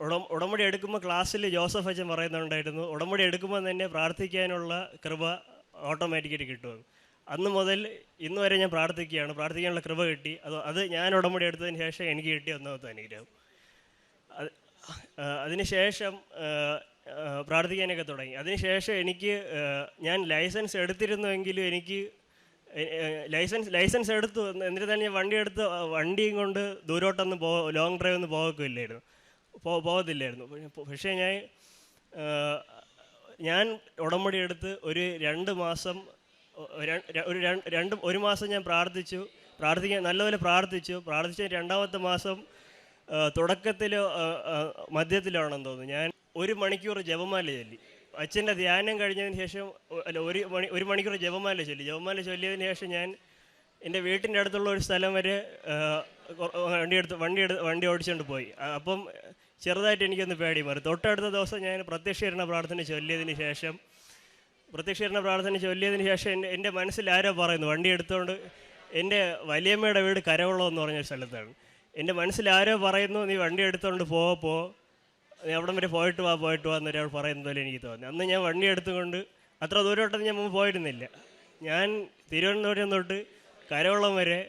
ഉടം ഉടമ്പടി എടുക്കുമ്പോൾ ക്ലാസ്സിൽ ജോസഫ് അച്ഛൻ പറയുന്നുണ്ടായിരുന്നു ഉടമ്പടി എടുക്കുമ്പോൾ തന്നെ പ്രാർത്ഥിക്കാനുള്ള കൃപ ഓട്ടോമാറ്റിക്കായിട്ട് കിട്ടുമെന്ന്. അന്ന് മുതൽ ഇന്ന് വരെ ഞാൻ പ്രാർത്ഥിക്കുകയാണ്. പ്രാർത്ഥിക്കാനുള്ള കൃപ കിട്ടി. അത് അത് ഞാൻ ഉടമ്പടി എടുത്തതിന് ശേഷം എനിക്ക് കിട്ടിയ ഒന്നാമത്തെ അനുഗ്രഹം. അത് അതിനുശേഷം പ്രാർത്ഥിക്കാനൊക്കെ തുടങ്ങി. അതിനുശേഷം എനിക്ക് ഞാൻ ലൈസൻസ് എടുത്തിരുന്നുവെങ്കിലും എനിക്ക് ലൈസൻസ് ലൈസൻസ് എടുത്തു. തന്നെ ഞാൻ വണ്ടി എടുത്ത് വണ്ടിയും കൊണ്ട് ദൂരോട്ടൊന്നും പോ ലോങ് ഡ്രൈവ് ഒന്നും പോകത്തില്ലായിരുന്നു. പോ പോകത്തില്ലായിരുന്നു പക്ഷേ ഞാൻ ഞാൻ ഉടമ്പടി എടുത്ത് ഒരു രണ്ട് മാസം ഒരു രണ്ട് ഒരു മാസം ഞാൻ പ്രാർത്ഥിച്ചു. പ്രാർത്ഥിക്കാൻ നല്ലപോലെ പ്രാർത്ഥിച്ചു. പ്രാർത്ഥിച്ച രണ്ടാമത്തെ മാസം തുടക്കത്തിലോ മധ്യത്തിലാണെന്ന് തോന്നുന്നു. ഞാൻ ഒരു മണിക്കൂർ ജപമാല ചൊല്ലി. അച്ഛന്റെ ധ്യാനം കഴിഞ്ഞതിന് ശേഷം അല്ല ഒരു മണി ഒരു മണിക്കൂർ ജപമാല ചൊല്ലി. ജപമാല ചൊല്ലിയതിന് ശേഷം ഞാൻ എന്റെ വീട്ടിന്റെ അടുത്തുള്ള ഒരു സ്ഥലം വരെ വണ്ടി എടുത്ത് വണ്ടി എടുത്ത് വണ്ടി ഓടിച്ചുകൊണ്ട് പോയി. അപ്പം ചെറുതായിട്ട് എനിക്കൊന്ന് പേടി മാറി. തൊട്ടടുത്ത ദിവസം ഞാൻ പ്രത്യക്ഷീകരണ പ്രാർത്ഥന ചൊല്ലിയതിന് ശേഷം പ്രത്യക്ഷീകരണ പ്രാർത്ഥന ചൊല്ലിയതിന് ശേഷം എന്റെ എന്റെ മനസ്സിൽ ആരോ പറയുന്നു വണ്ടി എടുത്തുകൊണ്ട് എന്റെ വലിയമ്മയുടെ വീട് കരവള്ളം എന്ന് പറഞ്ഞ സ്ഥലത്താണ്. എന്റെ മനസ്സിൽ ആരോ പറയുന്നു നീ വണ്ടി എടുത്തുകൊണ്ട് പോ പോ. നീ അവിടം വരെ പോയിട്ട് വാ പോയിട്ട് വാ എന്നൊരാൾ പറയുന്നത് പോലെ എനിക്ക് തോന്നി. അന്ന് ഞാൻ വണ്ടി എടുത്തുകൊണ്ട് അത്ര ദൂരോട്ടൊന്നും ഞാൻ മുമ്പ് പോയിരുന്നില്ല. ഞാൻ തിരുവനന്തപുരം തൊട്ട് കരവള്ളം വരെ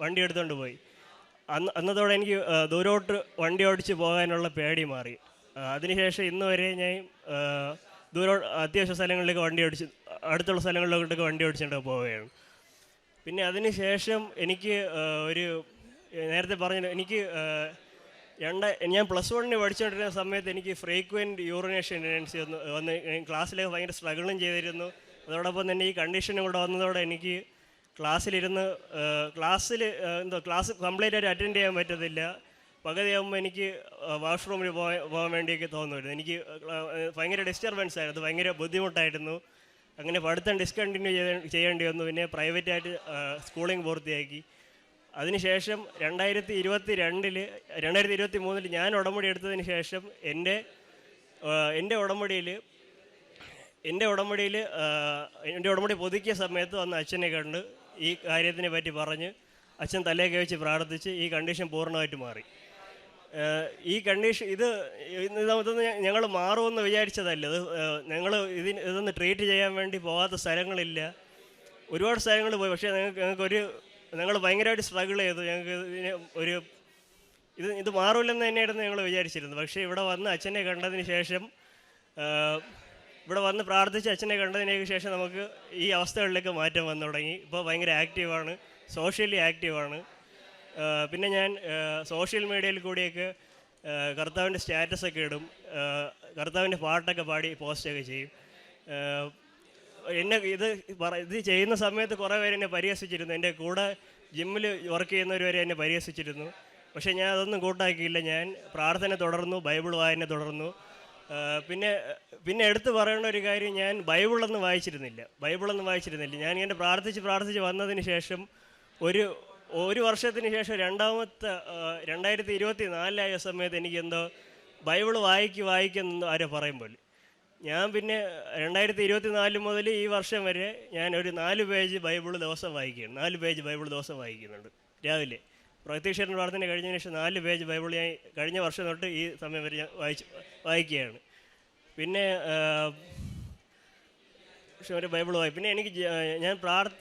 വണ്ടി എടുത്തുകൊണ്ട് പോയി. അന്ന് അന്നതോടെ എനിക്ക് ദൂരോട്ട് വണ്ടി ഓടിച്ച് പോകാനുള്ള പേടി മാറി. അതിനുശേഷം ഇന്ന് വരെ ഞാൻ ദൂരോ അത്യാവശ്യ സ്ഥലങ്ങളിലേക്ക് വണ്ടി ഓടിച്ച് അടുത്തുള്ള സ്ഥലങ്ങളിലോട്ടൊക്കെ വണ്ടി ഓടിച്ചുകൊണ്ട് പോവുകയാണ്. പിന്നെ അതിന് ശേഷം എനിക്ക് ഒരു നേരത്തെ പറഞ്ഞു എനിക്ക് രണ്ട് ഞാൻ പ്ലസ് വണ്ണിന് പഠിച്ചുകൊണ്ടിരുന്ന സമയത്ത് എനിക്ക് ഫ്രീക്വന്റ് യൂറിനേഷൻ ടെൻഡൻസി വന്ന് വന്ന് ക്ലാസ്സിലേക്ക് ഭയങ്കര സ്ട്രഗിളും ചെയ്തിരുന്നു. അതോടൊപ്പം തന്നെ ഈ കണ്ടീഷനും കൂടെ വന്നതോടെ എനിക്ക് ക്ലാസ്സിലിരുന്ന് ക്ലാസ്സിൽ എന്തോ ക്ലാസ് കംപ്ലീറ്റ് ആയിട്ട് അറ്റൻഡ് ചെയ്യാൻ പറ്റത്തില്ല. പകുതിയാകുമ്പോൾ എനിക്ക് വാഷ്റൂമിൽ പോകാൻ പോകാൻ വേണ്ടിയൊക്കെ തോന്നുമായിരുന്നു എനിക്ക് ഭയങ്കര ഡിസ്റ്റർബൻസ് ആയിരുന്നു. ഭയങ്കര ബുദ്ധിമുട്ടായിരുന്നു. അങ്ങനെ പഠിത്തം ഡിസ്കണ്ടിന്യൂ ചെയ്യേണ്ടി വന്നു. പിന്നെ പ്രൈവറ്റായിട്ട് സ്കൂളിംഗ് പൂർത്തിയാക്കി. അതിനുശേഷം രണ്ടായിരത്തി ഇരുപത്തി രണ്ടിൽ രണ്ടായിരത്തി ഇരുപത്തി മൂന്നിൽ ഞാൻ ഉടമ്പടി എടുത്തതിന് ശേഷം എന്റെ എന്റെ ഉടമ്പടിയിൽ എന്റെ ഉടമ്പടിയിൽ എന്റെ ഉടമ്പടി പുതുക്കിയ സമയത്ത് വന്ന് അച്ഛനെ കണ്ട് ഈ കാര്യത്തിനെ പറ്റി പറഞ്ഞ് അച്ഛൻ തലയൊക്കെ വെച്ച് പ്രാർത്ഥിച്ച് ഈ കണ്ടീഷൻ പൂർണമായിട്ട് മാറി. ഈ കണ്ടീഷൻ ഇത് ഇതൊന്നും ഞങ്ങൾ മാറുമെന്ന് വിചാരിച്ചതല്ല. ഇത് ഞങ്ങൾ ഇതിന് ഇതൊന്ന് ട്രീറ്റ് ചെയ്യാൻ വേണ്ടി പോകാത്ത സ്ഥലങ്ങളില്ല. ഒരുപാട് സ്ഥലങ്ങൾ പോയി. പക്ഷേ ഞങ്ങൾക്ക് ഞങ്ങൾക്ക് ഒരു ഞങ്ങൾ ഭയങ്കരമായിട്ട് സ്ട്രഗിൾ ചെയ്തു. ഞങ്ങൾക്ക് ഇതിന് ഒരു ഇത് ഇത് മാറില്ലെന്ന് തന്നെയായിരുന്നു ഞങ്ങൾ വിചാരിച്ചിരുന്നത്. പക്ഷേ ഇവിടെ വന്ന് അച്ഛനെ കണ്ടതിന് ശേഷം ഇവിടെ വന്ന് പ്രാർത്ഥിച്ച് അച്ഛനെ കണ്ടതിന് ശേഷം നമുക്ക് ഈ അവസ്ഥകളിലേക്ക് മാറ്റം വന്നു തുടങ്ങി. ഇപ്പോൾ ഭയങ്കര ആക്റ്റീവാണ്. സോഷ്യലി ആക്റ്റീവാണ്. പിന്നെ ഞാൻ സോഷ്യൽ മീഡിയയിൽ കൂടിയൊക്കെ കർത്താവിന്റെ സ്റ്റാറ്റസൊക്കെ ഇടും. കർത്താവിന്റെ പാട്ടൊക്കെ പാടി പോസ്റ്റൊക്കെ ചെയ്യും. എന്നെ ഇത് ഇത് ചെയ്യുന്ന സമയത്ത് കുറേ പേര് എന്നെ പരിഹസിച്ചിരുന്നു. എന്റെ കൂടെ ജിമ്മിൽ വർക്ക് ചെയ്യുന്നവർ വരെ എന്നെ പരിഹസിച്ചിരുന്നു. പക്ഷേ ഞാൻ അതൊന്നും കൂട്ടാക്കിയില്ല. ഞാൻ പ്രാർത്ഥന തുടർന്നു ബൈബിൾ വായന തുടർന്നു. പിന്നെ പിന്നെ എടുത്തു പറയേണ്ട ഒരു കാര്യം ഞാൻ ബൈബിളൊന്നും വായിച്ചിരുന്നില്ല. ബൈബിളൊന്നും വായിച്ചിരുന്നില്ല. ഞാൻ ഇങ്ങനെ പ്രാർത്ഥിച്ച് പ്രാർത്ഥിച്ച് വന്നതിന് ശേഷം ഒരു ഒരു വർഷത്തിന് ശേഷം രണ്ടാമത്തെ രണ്ടായിരത്തി ഇരുപത്തി നാലിലായ സമയത്ത് എനിക്കെന്തോ ബൈബിൾ വായിക്ക് വായിക്കുന്നെന്തോ ആരോ പറയുമ്പോൾ ഞാൻ പിന്നെ രണ്ടായിരത്തി ഇരുപത്തി നാല് മുതൽ ഈ വർഷം വരെ ഞാൻ ഒരു നാല് പേജ് ബൈബിൾ ദിവസം വായിക്കുകയാണ്. നാല് പേജ് ബൈബിൾ ദിവസം വായിക്കുന്നുണ്ട് രാവിലെ. പ്രത്യക്ഷരൻ പ്രാർത്ഥന കഴിഞ്ഞതിന് ശേഷം നാല് പേജ് ബൈബിൾ ഞാൻ കഴിഞ്ഞ വർഷം തൊട്ട് ഈ സമയം വരെ ഞാൻ വായിച്ച് വായിക്കുകയാണ്. പിന്നെ പക്ഷെ ഒരു ബൈബിൾ വായി. പിന്നെ എനിക്ക് ഞാൻ പ്രാർത്ഥ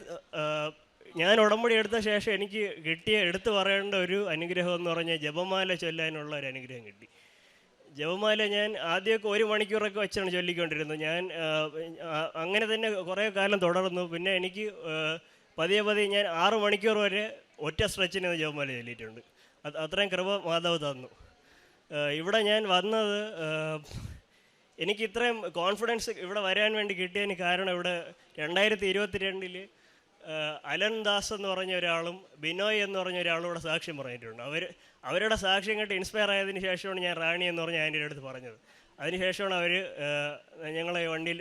ഞാൻ ഉടമ്പടി എടുത്ത ശേഷം എനിക്ക് കിട്ടിയ എടുത്തു പറയേണ്ട ഒരു അനുഗ്രഹം എന്ന് പറഞ്ഞാൽ ജപമാല ചൊല്ലാനുള്ള ഒരു അനുഗ്രഹം കിട്ടി. ജപമാല ഞാൻ ആദ്യമൊക്കെ ഒരു മണിക്കൂറൊക്കെ വെച്ചാണ് ചൊല്ലിക്കൊണ്ടിരുന്നത്. ഞാൻ അങ്ങനെ തന്നെ കുറേ കാലം തുടർന്നു. പിന്നെ എനിക്ക് പതിയെ പതിയെ ഞാൻ ആറ് മണിക്കൂർ വരെ ഒറ്റ സ്ട്രെച്ചിന് ജപമാല ചൊല്ലിയിട്ടുണ്ട്. അത് അത്രയും കൃപ മാധവ് തന്നു. ഇവിടെ ഞാൻ വന്നത് എനിക്ക് ഇത്രയും കോൺഫിഡൻസ് ഇവിടെ വരാൻ വേണ്ടി കിട്ടിയതിന് കാരണം ഇവിടെ രണ്ടായിരത്തി ഇരുപത്തി രണ്ടിൽ അലൻ ദാസ് എന്ന് പറഞ്ഞ ഒരാളും ബിനോയ് എന്ന് പറഞ്ഞ ഒരാളും ഇവിടെ സാക്ഷ്യം പറഞ്ഞിട്ടുണ്ട്. അവർ അവരുടെ സാക്ഷ്യം കേട്ട് ഇൻസ്പയർ ആയതിനു ശേഷമാണ് ഞാൻ റാണി എന്ന് പറഞ്ഞ ആന്റെ അടുത്ത് പറഞ്ഞത്. അതിനുശേഷമാണ് അവർ ഞങ്ങളെ വണ്ടിയിൽ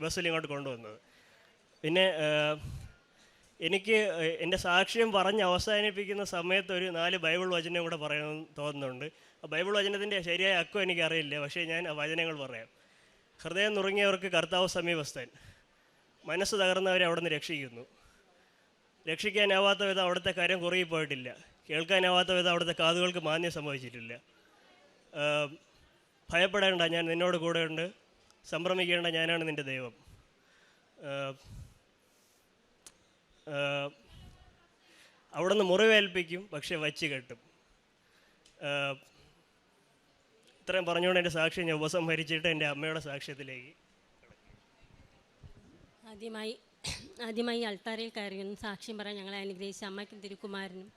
ബസ്സിൽ ഇങ്ങോട്ട് കൊണ്ടുവന്നത്. പിന്നെ എനിക്ക് എന്റെ സാക്ഷ്യം പറഞ്ഞ് അവസാനിപ്പിക്കുന്ന സമയത്ത് ഒരു നാല് ബൈബിൾ വചനം കൂടെ പറയണമെന്ന് തോന്നുന്നുണ്ട്. ആ ബൈബിൾ വചനത്തിന്റെ ശരിയായ അക്കം എനിക്കറിയില്ല. പക്ഷേ ഞാൻ ആ വചനങ്ങൾ പറയാം. ഹൃദയം നുറുങ്ങിയവർക്ക് കർത്താവ് സമീപസ്ഥൻ. മനസ്സ് തകർന്നവരെ അവിടെ നിന്ന് രക്ഷിക്കുന്നു. രക്ഷിക്കാനാവാത്ത വിധം അവിടുത്തെ കാര്യം കുറേ പോയിട്ടില്ല കേൾക്കാനാവാത്ത വിധം അവിടുത്തെ കാതുകൾക്ക് മാന്യം സംഭവിച്ചിട്ടില്ല. ഭയപ്പെടേണ്ട ഞാൻ നിന്നോട് കൂടെ ഉണ്ട് സംഭ്രമിക്കേണ്ട ഞാനാണ് നിന്റെ ദൈവം. അവിടുന്ന് മുറിവേൽപ്പിക്കും പക്ഷെ വച്ച് കെട്ടും. ഇത്രയും പറഞ്ഞുകൊണ്ട് എന്റെ സാക്ഷി ഞാൻ ഉപസംഹരിച്ചിട്ട് എന്റെ അമ്മയുടെ സാക്ഷ്യത്തിലേക്ക്
ആദ്യമായി ആദ്യമായി അൾത്താരയിൽ കയറിയൊന്ന് സാക്ഷ്യം പറയാൻ ഞങ്ങളെ അനുഗ്രഹിച്ച അമ്മയ്ക്കും തിരുക്കുമാരനും.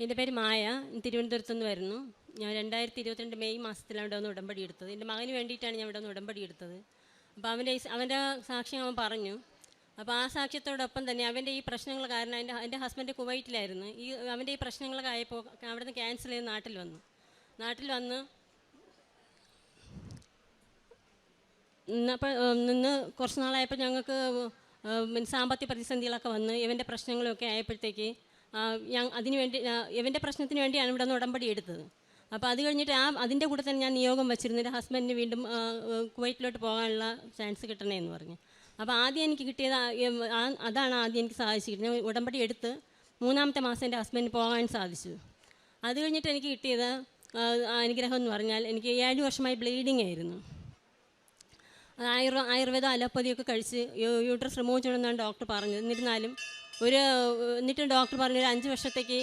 എന്റെ പേര് മായ. തിരുവനന്തപുരത്ത് നിന്ന് വരുന്നു. ഞാൻ രണ്ടായിരത്തി ഇരുപത്തിരണ്ട് മെയ് മാസത്തിലാണ് ഇവിടെ ഒന്ന് ഉടമ്പടി എടുത്തത്. എന്റെ മകന് വേണ്ടിയിട്ടാണ് ഞാൻ ഇവിടെ ഒന്ന് ഉടമ്പടി എടുത്തത്. അപ്പോൾ അവന്റെ അവന്റെ സാക്ഷ്യം അവൻ പറഞ്ഞു. അപ്പോൾ ആ സാക്ഷ്യത്തോടൊപ്പം തന്നെ അവന്റെ ഈ പ്രശ്നങ്ങൾ കാരണം എന്റെ എന്റെ ഹസ്ബൻഡ് കുവൈറ്റിലായിരുന്നു. ഈ അവന്റെ ഈ പ്രശ്നങ്ങളൊക്കെ ആയപ്പോൾ അവിടെ നിന്ന് ക്യാൻസൽ ചെയ്ത് നാട്ടിൽ വന്നു. നാട്ടിൽ വന്ന് നിന്ന് കുറച്ച് നാളായപ്പോൾ ഞങ്ങൾക്ക് സാമ്പത്തിക പ്രതിസന്ധികളൊക്കെ വന്ന് ഇവന്റെ പ്രശ്നങ്ങളൊക്കെ ആയപ്പോഴത്തേക്ക് ഞാൻ അതിന് വേണ്ടി ആ, ഇവന്റെ പ്രശ്നത്തിന് വേണ്ടിയാണ് ഇവിടെ നിന്ന് ഉടമ്പടി എടുത്തത്. അപ്പോൾ അത് കഴിഞ്ഞിട്ട് ആ അതിന്റെ കൂടെ തന്നെ ഞാൻ നിയോഗം വെച്ചിരുന്നു എന്റെ ഹസ്ബൻഡിന് വീണ്ടും കുവൈറ്റിലോട്ട് പോകാനുള്ള ചാൻസ് കിട്ടണേ എന്ന് പറഞ്ഞു. അപ്പോൾ ആദ്യം എനിക്ക് കിട്ടിയത് അതാണ് ആദ്യം എനിക്ക് സാധിച്ചിരുന്നത്. ഞാൻ ഉടമ്പടി എടുത്ത് മൂന്നാമത്തെ മാസം എന്റെ ഹസ്ബൻഡിന് പോകാൻ സാധിച്ചു. അത് കഴിഞ്ഞിട്ട് എനിക്ക് കിട്ടിയത് അനുഗ്രഹം എന്ന് പറഞ്ഞാൽ എനിക്ക് ഏഴ് വർഷമായി ബ്ലീഡിങ് ആയിരുന്നു. ആയുർ ആയുർവേദം അലോപ്പതിയൊക്കെ കഴിച്ച് യൂട്രസ് റിമൂവ് ചെയ്യണമെന്നാണ് ഡോക്ടർ പറഞ്ഞത്. എന്നിരുന്നാലും ഒരു എന്നിട്ടും ഡോക്ടർ പറഞ്ഞു ഒരു അഞ്ച് വർഷത്തേക്ക്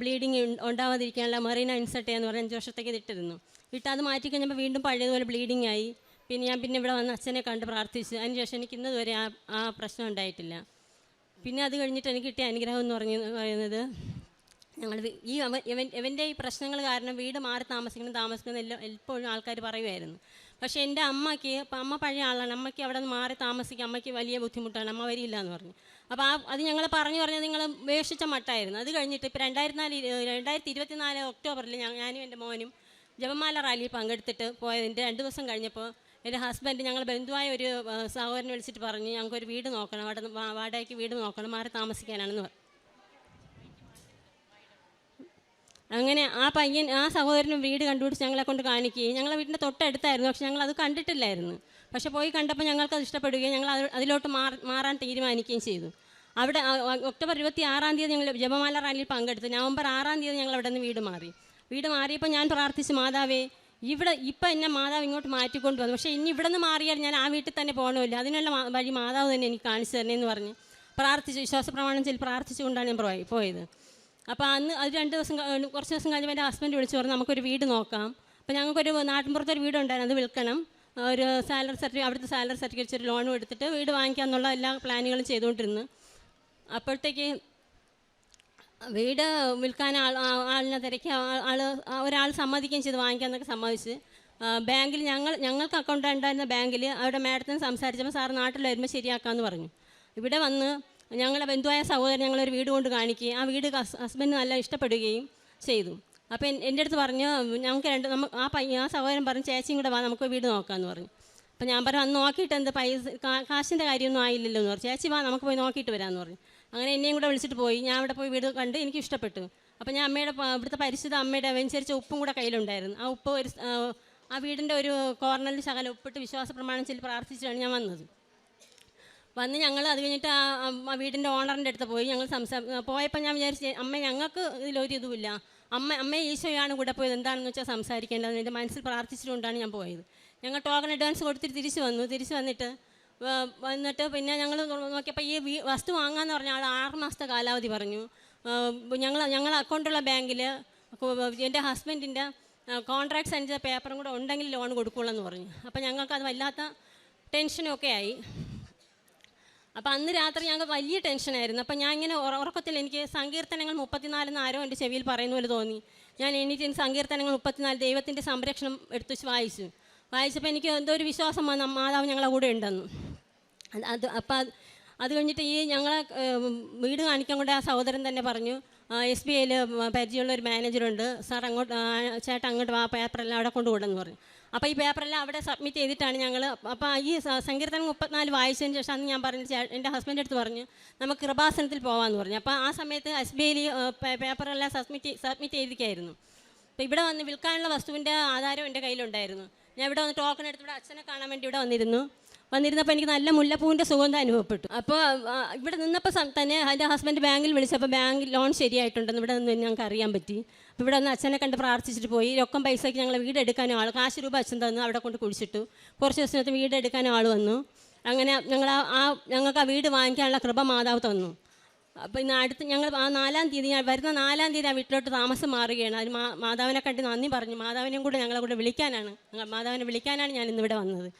ബ്ലീഡിങ് ഉണ്ടാവാതിരിക്കാനുള്ള മെറീന ഇൻസർട്ട് എന്ന് പറഞ്ഞ് അഞ്ച് വർഷത്തേക്ക് ഇട്ടിരുന്നു. ഇട്ട് അത് മാറ്റി കഴിഞ്ഞപ്പോൾ വീണ്ടും പഴയതുപോലെ ബ്ലീഡിങ് ആയി. പിന്നെ ഞാൻ പിന്നെ ഇവിടെ വന്ന് അച്ഛനെ കണ്ട് പ്രാർത്ഥിച്ചു. അതിന് ശേഷം എനിക്ക് ഇന്നത് വരെ ആ ആ പ്രശ്നം ഉണ്ടായിട്ടില്ല. പിന്നെ അത് കഴിഞ്ഞിട്ട് എനിക്ക് കിട്ടിയ അനുഗ്രഹം എന്ന് പറഞ്ഞ് പറയുന്നത് ഞങ്ങൾ ഈ ഇവൻ ഇവന്റെ ഈ പ്രശ്നങ്ങൾ കാരണം വീട് മാറി താമസിക്കണം താമസിക്കണം എല്ലാം എപ്പോഴും ആൾക്കാർ പറയുമായിരുന്നു പക്ഷേ എന്റെ അമ്മയ്ക്ക് അപ്പം അമ്മ പഴയ ആളാണ്. അമ്മയ്ക്ക് അവിടെ നിന്ന് മാറി താമസിക്കുക അമ്മയ്ക്ക് വലിയ ബുദ്ധിമുട്ടാണ്. അമ്മ വരില്ല എന്ന് പറഞ്ഞു. അപ്പോൾ ആ അത് ഞങ്ങൾ പറഞ്ഞു പറഞ്ഞ് നിങ്ങൾ ഉപേക്ഷിച്ച മട്ടായിരുന്നു. അത് കഴിഞ്ഞിട്ട് ഇപ്പോൾ രണ്ടായിരത്തി നാല് രണ്ടായിരത്തി ഇരുപത്തി നാല് ഒക്ടോബറിൽ ഞാനും എന്റെ മോനും ജപമാല റാലിയിൽ പങ്കെടുത്തിട്ട് പോയതിന്റെ രണ്ട് ദിവസം കഴിഞ്ഞപ്പോൾ എന്റെ ഹസ്ബൻഡ് ഞങ്ങൾ ബന്ധുവായ ഒരു സഹോദരനെ വിളിച്ചിട്ട് പറഞ്ഞു ഞങ്ങൾക്കൊരു വീട് നോക്കണം. അവിടെ വാടകയ്ക്ക് വീട് നോക്കണം. മാറി താമസിക്കാനാണെന്ന് പറഞ്ഞു. അങ്ങനെ ആ പയ്യൻ ആ സഹോദരനും വീട് കണ്ടുപിടിച്ച് ഞങ്ങളെ കൊണ്ട് കാണിക്കുകയും ഞങ്ങളെ വീടിന്റെ തൊട്ടടുത്തായിരുന്നു പക്ഷെ ഞങ്ങൾ അത് കണ്ടിട്ടില്ലായിരുന്നു. പക്ഷെ പോയി കണ്ടപ്പോൾ ഞങ്ങൾക്ക് അത് ഇഷ്ടപ്പെടുകയും ഞങ്ങൾ അത് അതിലോട്ട് മാറി മാറാൻ തീരുമാനിക്കുകയും ചെയ്തു. അവിടെ ഒക്ടോബർ ഇരുപത്തി ആറാം തീയതി ഞങ്ങൾ ജപമാല റാലിയിൽ പങ്കെടുത്തു നവംബർ ആറാം തീയതി ഞങ്ങൾ അവിടെ നിന്ന് വീട് മാറി. വീട് മാറിയപ്പോൾ ഞാൻ പ്രാർത്ഥിച്ചു മാതാവേ ഇവിടെ ഇപ്പം എന്നെ മാതാവ് ഇങ്ങോട്ട് മാറ്റിക്കൊണ്ട് വന്നു. പക്ഷേ ഇനി ഇവിടെ നിന്ന് മാറിയാൽ ഞാൻ ആ വീട്ടിൽ തന്നെ പോകണമല്ലോ അതിനുള്ള വഴി മാതാവ് തന്നെ എനിക്ക് കാണിച്ചു തരണേ എന്ന് പറഞ്ഞ് പ്രാർത്ഥിച്ചു വിശ്വാസ പ്രമാണം ചെയ്ത് പ്രാർത്ഥിച്ചുകൊണ്ടാണ് ഞാൻ പോയി പോയത്. അപ്പോൾ അന്ന് അത് രണ്ട് ദിവസം കുറച്ച് ദിവസം കഴിഞ്ഞപ്പോൾ എന്റെ ഹസ്ബൻഡ് വിളിച്ചു പറഞ്ഞു നമുക്കൊരു വീട് നോക്കാം. അപ്പോൾ ഞങ്ങൾക്കൊരു നാട്ടിൻപുറത്തൊരു വീടുണ്ടായിരുന്നു അത് വിൽക്കണം. ഒരു സാലറി സർട്ടിഫിക്കറ്റ് അവിടുത്തെ സാലറി സർട്ടിഫിക്കറ്റ് ഒരു ലോണും എടുത്തിട്ട് വീട് വാങ്ങിക്കാമെന്നുള്ള എല്ലാ പ്ലാനുകളും ചെയ്തുകൊണ്ടിരുന്നു. അപ്പോഴത്തേക്ക് വീട് വിൽക്കാൻ ആൾ ആളിനെ തിരക്കി ആൾ ഒരാൾ സമ്മതിക്കുകയും ചെയ്ത് വാങ്ങിക്കാമെന്നൊക്കെ സമ്മതിച്ച്. ബാങ്കിൽ ഞങ്ങൾ ഞങ്ങൾക്ക് അക്കൗണ്ട് ഉണ്ടായിരുന്ന ബാങ്കിൽ അവിടെ മാഡത്തിന് സംസാരിച്ചപ്പോൾ സാർ നാട്ടിൽ വരുമ്പോൾ ശരിയാക്കാമെന്ന് പറഞ്ഞു. ഇവിടെ വന്ന് ഞങ്ങളുടെ ബന്ധുവായ സഹോദരൻ ഞങ്ങളൊരു വീട് കൊണ്ട് കാണിക്കുകയും ആ വീട് ഹസ്- ഹസ്ബൻഡ് നല്ല ഇഷ്ടപ്പെടുകയും ചെയ്തു. അപ്പോൾ എന്റെ അടുത്ത് പറഞ്ഞു ഞങ്ങൾക്ക് രണ്ട് നമുക്ക് ആ പയ്യ ആ സഹോദരൻ പറഞ്ഞു ചേച്ചിയും കൂടെ വാ നമുക്ക് വീട് നോക്കാമെന്ന് പറഞ്ഞു. അപ്പോൾ ഞാൻ പറഞ്ഞു അന്ന് നോക്കിയിട്ട് എന്ത് പൈസ കാശിന്റെ കാര്യമൊന്നും ആയില്ലല്ലോ എന്ന് പറഞ്ഞു. ചേച്ചി വാ നമുക്ക് പോയി നോക്കിയിട്ട് വരാമെന്ന് പറഞ്ഞു. അങ്ങനെ എന്നെയും കൂടെ വിളിച്ചിട്ട് പോയി. ഞാൻ അവിടെ പോയി വീട് കണ്ട് എനിക്ക് ഇഷ്ടപ്പെട്ടു. അപ്പോൾ ഞാൻ അമ്മയുടെ ഇവിടുത്തെ പരിശുദ്ധ അമ്മയുടെ വെഞ്ചരിച്ച ഉപ്പും കൂടെ കയ്യിലുണ്ടായിരുന്നു. ആ ഉപ്പ് ഒരു ആ, വീടിന്റെ ഒരു കോർണറിൽ ശകലം ഉപ്പിട്ട് വിശ്വാസ പ്രമാണം ചൊല്ലി പ്രാർത്ഥിച്ചിട്ടാണ് ഞാൻ വന്നത്. വന്ന് ഞങ്ങൾ അത് കഴിഞ്ഞിട്ട് ആ വീടിന്റെ ഓണറിന്റെ അടുത്ത് പോയി. ഞങ്ങൾ സംസാ പോയപ്പോൾ ഞാൻ വിചാരിച്ചു അമ്മ ഞങ്ങൾക്ക് ഇതിലൊരു ഇതുമില്ല. അമ്മ അമ്മ ഈശോയാണ് കൂടെ പോയത്. എന്താണെന്ന് വെച്ചാൽ സംസാരിക്കേണ്ടത് എന്റെ മനസ്സിൽ പ്രാർത്ഥിച്ചിട്ടുകൊണ്ടാണ് ഞാൻ പോയത്. ഞങ്ങൾ ടോക്കൺ അഡ്വാൻസ് കൊടുത്തിട്ട് തിരിച്ചു വന്നു. തിരിച്ചു വന്നിട്ട് വന്നിട്ട് പിന്നെ ഞങ്ങൾ നോക്കിയപ്പോൾ ഈ വസ്തു വാങ്ങാന്ന് പറഞ്ഞ ആൾ ആറ് മാസത്തെ കാലാവധി പറഞ്ഞു. ഞങ്ങൾ ഞങ്ങൾ അക്കൗണ്ടുള്ള ബാങ്കിൽ എന്റെ ഹസ്ബൻഡിന്റെ കോൺട്രാക്ട് സൈൻ ചെയ്ത പേപ്പറും കൂടെ ഉണ്ടെങ്കിൽ ലോൺ കൊടുക്കുകയുള്ളൂ എന്ന് പറഞ്ഞു. അപ്പോൾ ഞങ്ങൾക്ക് അത് വല്ലാത്ത ടെൻഷനൊക്കെ ആയി. അപ്പം അന്ന് രാത്രി ഞങ്ങൾക്ക് വലിയ ടെൻഷനായിരുന്നു അപ്പം ഞാൻ ഇങ്ങനെ ഉറക്കത്തിൽ എനിക്ക് സങ്കീർത്തനങ്ങൾ മുപ്പത്തിനാലെന്ന് ആരോ എന്റെ ചെവിയിൽ പറയുന്ന പോലെ തോന്നി. ഞാൻ എണീറ്റ് സങ്കീർത്തനങ്ങൾ മുപ്പത്തിനാല് ദൈവത്തിന്റെ സംരക്ഷണം എടുത്ത് വായിച്ചു. വായിച്ചപ്പോൾ എനിക്ക് എന്തോ ഒരു വിശ്വാസം വന്നു. മാതാവ് ഞങ്ങളെ കൂടെ ഉണ്ടെന്ന്. അത് അപ്പം അത് കഴിഞ്ഞിട്ട് ഈ ഞങ്ങളെ വീട് കാണിക്കാൻ കൊണ്ട് ആ സഹോദരൻ തന്നെ പറഞ്ഞു എസ് ബി ഐയിൽ പരിചയമുള്ള ഒരു മാനേജറുണ്ട്. സാർ അങ്ങോട്ട് ചേട്ടൻ അങ്ങോട്ട് ആ പേപ്പറെല്ലാം അവിടെ കൊണ്ടുപോകണമെന്ന് പറഞ്ഞു. അപ്പോൾ ഈ പേപ്പറെല്ലാം അവിടെ സബ്മിറ്റ് ചെയ്തിട്ടാണ് ഞങ്ങൾ അപ്പോൾ ഈ സങ്കീർത്തനം മുപ്പത്തിനാല് വായിച്ചതിന് ശേഷം അന്ന് ഞാൻ പറഞ്ഞു എന്റെ ഹസ്ബൻഡ് അടുത്ത് പറഞ്ഞു നമുക്ക് കൃപാസനത്തിൽ പോകാമെന്ന് പറഞ്ഞു. അപ്പോൾ ആ സമയത്ത് എസ് ബി ഐയിൽ പേപ്പറെല്ലാം സബ്മിറ്റ് സബ്മിറ്റ് ചെയ്തിരിക്കുകയായിരുന്നു അപ്പോൾ ഇവിടെ വന്ന് വിൽക്കാനുള്ള വസ്തുവിന്റെ ആധാരം എന്റെ കയ്യിലുണ്ടായിരുന്നു. ഞാൻ ഇവിടെ വന്ന് ടോക്കൺ എടുത്ത് ഇവിടെ അച്ഛനെ കാണാൻ വേണ്ടി ഇവിടെ വന്നിരുന്നു. വന്നിരുന്നപ്പോൾ എനിക്ക് നല്ല മുല്ലപ്പൂവിന്റെ സുഗന്ധം അനുഭവപ്പെട്ടു. അപ്പോൾ ഇവിടെ നിന്നപ്പോൾ തന്നെ എന്റെ ഹസ്ബൻഡ് ബാങ്കിൽ വിളിച്ചപ്പോൾ ബാങ്ക് ലോൺ ശരിയായിട്ടുണ്ടെന്ന് ഇവിടെ നിന്ന് ഞങ്ങൾക്ക് അറിയാൻ പറ്റി. അപ്പോൾ ഇവിടെ ഒന്ന് അച്ഛനെ കണ്ട് പ്രാർത്ഥിച്ചിട്ട് പോയി. രൊക്കം പൈസയ്ക്ക് ഞങ്ങൾ വീട് എടുക്കാനും ആൾ കാശ് രൂപ അച്ഛൻ തന്നു അവിടെ കൊണ്ട് കുഴിച്ചിട്ടു. കുറച്ച് ദിവസത്തിനകത്ത് വീട് എടുക്കാനും ആൾ വന്നു. അങ്ങനെ ഞങ്ങൾ ആ- ഞങ്ങൾക്ക് ആ വീട് വാങ്ങിക്കാനുള്ള കൃപ മാതാവ് തന്നു. അപ്പോൾ ഇന്ന് അടുത്ത് ഞങ്ങൾ ആ നാലാം തീയതി ഞാൻ വരുന്ന നാലാം തീയതി ആ വീട്ടിലോട്ട് താമസം മാറുകയാണ്. അതിന് മാതാവിനെ കണ്ട് നന്ദി പറഞ്ഞു. മാതാവിനെയും കൂടെ ഞങ്ങളെ കൂടെ വിളിക്കാനാണ്. മാതാവിനെ വിളിക്കാനാണ് ഞാൻ ഇന്നിവിടെ വന്നത്.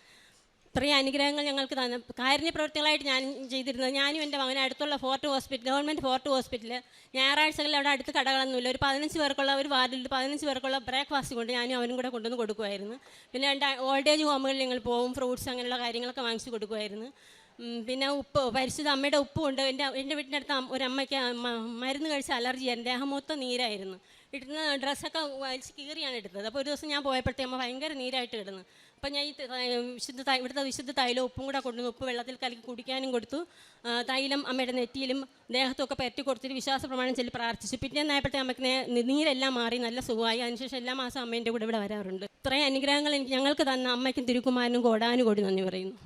ഇത്രയും അനുഗ്രഹങ്ങൾ ഞങ്ങൾക്ക് തന്ന കാരുണ്യ പ്രവൃത്തികളായിട്ട് ഞാൻ ചെയ്തിരുന്നത്. ഞാനും എന്റെ മകനും അടുത്തുള്ള fort hospital government fort hospital ഞായറാഴ്ചകളിൽ അവിടെ അടുത്ത് കടകളൊന്നുമില്ല. ഒരു പതിനഞ്ച് പേർക്കുള്ള ഒരു വാർഡിൽ പതിനഞ്ച് പേർക്കുള്ള ബ്രേക്ക്ഫാസ്റ്റ് കൊണ്ട് ഞാനും അവനും കൂടെ കൊണ്ടുവന്ന് കൊടുക്കുമായിരുന്നു പിന്നെ രണ്ട് ഓൾഡ് ഏജ് ഹോമുകളിൽ ഞങ്ങൾ പോകും ഫ്രൂട്ട്സ് അങ്ങനെയുള്ള കാര്യങ്ങളൊക്കെ വാങ്ങിച്ചു കൊടുക്കുമായിരുന്നു പിന്നെ ഉപ്പ് പരിശുദ്ധ അമ്മയുടെ ഉപ്പ് കൊണ്ട് എന്റെ എന്റെ വീട്ടിനടുത്ത് ഒരു അമ്മയ്ക്ക് മരുന്ന് കഴിച്ച അലർജി ആയിരുന്നു. ദേഹം മൊത്തം നീരായിരുന്നു. ഇടുന്ന ഡ്രസ്സൊക്കെ വലിച്ച് കീറിയാണ് എടുത്തത് അപ്പോൾ ഒരു ദിവസം ഞാൻ പോയപ്പോഴത്തേ ഭയങ്കര നീരായിട്ട് കിടന്നു. അപ്പം ഞാൻ ഈ വിശുദ്ധ ഇവിടുത്തെ വിശുദ്ധ തൈലം ഉപ്പും കൂടെ കൊണ്ടുവന്ന് ഉപ്പ് വെള്ളത്തിൽ കലക്കി കുടിക്കാനും കൊടുത്തു. തൈലം അമ്മയുടെ നെറ്റിയിലും ദേഹത്തൊക്കെ പരറ്റി കൊടുത്തിട്ട് വിശ്വാസ പ്രമാണം ചൊല്ലി പ്രാർത്ഥിച്ചു. പിന്നെ ആയപ്പോഴത്തെ അമ്മയ്ക്ക് നീരെല്ലാം മാറി നല്ല സുഖമായി. അതിനുശേഷം എല്ലാ മാസം അമ്മേന്റെ കൂടെ ഇവിടെ വരാറുണ്ട്. ഇത്രയും അനുഗ്രഹങ്ങൾ എനിക്ക് ഞങ്ങൾക്ക് തന്ന അമ്മയ്ക്കും തിരുക്കുമാരനും കോടാനും കൂടി നന്ദി പറയുന്നു.